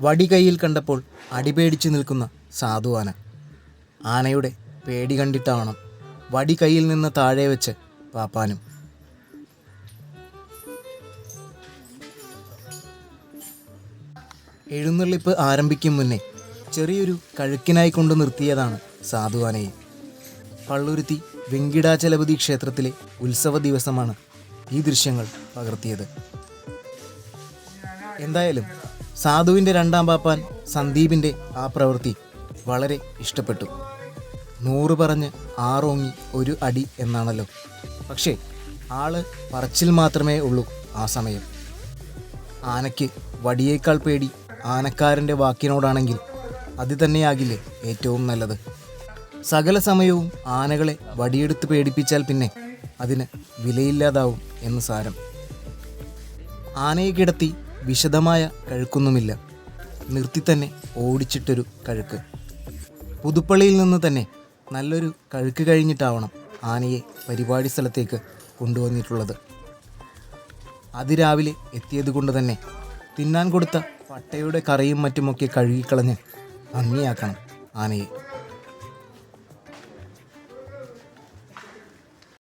വടി കയ്യിൽ കണ്ടപ്പോൾ അടിപേടിച്ചു നിൽക്കുന്ന സാധു ആന ആനയുടെ പേടി കണ്ടിട്ടാവണം വടി കയ്യിൽ നിന്ന് താഴെ വെച്ച് പാപ്പാനും. എഴുന്നള്ളിപ്പ് ആരംഭിക്കും മുന്നേ ചെറിയൊരു കഴുക്കിനായി കൊണ്ട് നിർത്തിയതാണ് സാധുവാനയെ. പള്ളുരുത്തി വെങ്കിടാചലപതി ക്ഷേത്രത്തിലെ ഉത്സവ ദിവസമാണ് ഈ ദൃശ്യങ്ങൾ പകർത്തിയത്. എന്തായാലും സാധുവിന്റെ രണ്ടാം പാപ്പാൻ സന്ദീപിന്റെ ആ പ്രവൃത്തി വളരെ ഇഷ്ടപ്പെട്ടു. നൂറ് പറഞ്ഞ് ആറോങ്ങി ഒരു അടി എന്നാണല്ലോ. പക്ഷേ ആൾ പറച്ചിൽ മാത്രമേ ഉള്ളൂ ആ സമയം. ആനയ്ക്ക് വടിയേക്കാൾ പേടി ആനക്കാരന്റെ വാക്കിനോടാണെങ്കിൽ അത് തന്നെയാകില്ലേ ഏറ്റവും നല്ലത്. സകല സമയവും ആനകളെ വടിയെടുത്ത് പേടിപ്പിച്ചാൽ പിന്നെ അതിന് വിലയില്ലാതാവും എന്ന് സാരം. ആനയെ കിടത്തി വിശദമായ കഴുക്കൊന്നുമില്ല. നിർത്തി തന്നെ ഓടിച്ചിട്ടൊരു കഴുക്ക്. പുതുപ്പള്ളിയിൽ നിന്ന് തന്നെ നല്ലൊരു കഴുക്ക് കഴിഞ്ഞിട്ടാവണം ആനയെ പരിപാടി സ്ഥലത്തേക്ക് കൊണ്ടുവന്നിട്ടുള്ളത്. അതിരാവിലെ എത്തിയത് കൊണ്ട് തന്നെ തിന്നാൻ കൊടുത്ത പട്ടയുടെ കറിയും മറ്റുമൊക്കെ കഴുകിക്കളഞ്ഞ് ഭംഗിയാക്കണം ആനയെ.